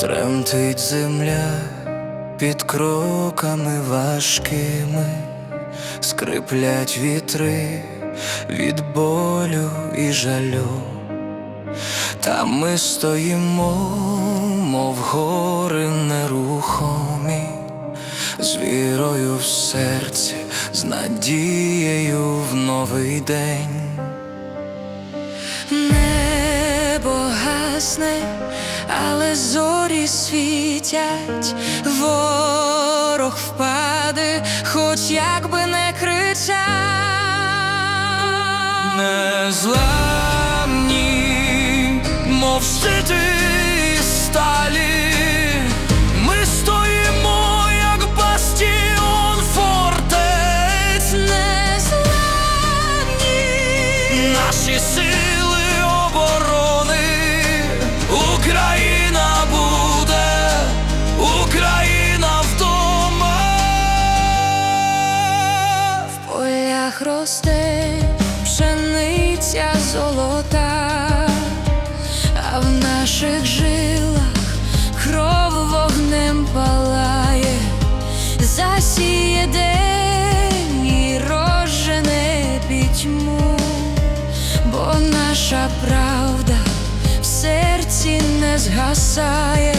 Тремтить земля під кроками важкими, скриплять вітри від болю і жалю. Та ми стоїмо, мов гори нерухомі, з вірою в серці, з надією в новий день. Небо гасне, але зорі світять, ворог впаде, хоч як би не кричав. Незламні, мов щити сталі, ми стоїмо, росте пшениця золота, а в наших жилах кров вогнем палає, засіє день і розжене пітьму, бо наша правда в серці не згасає.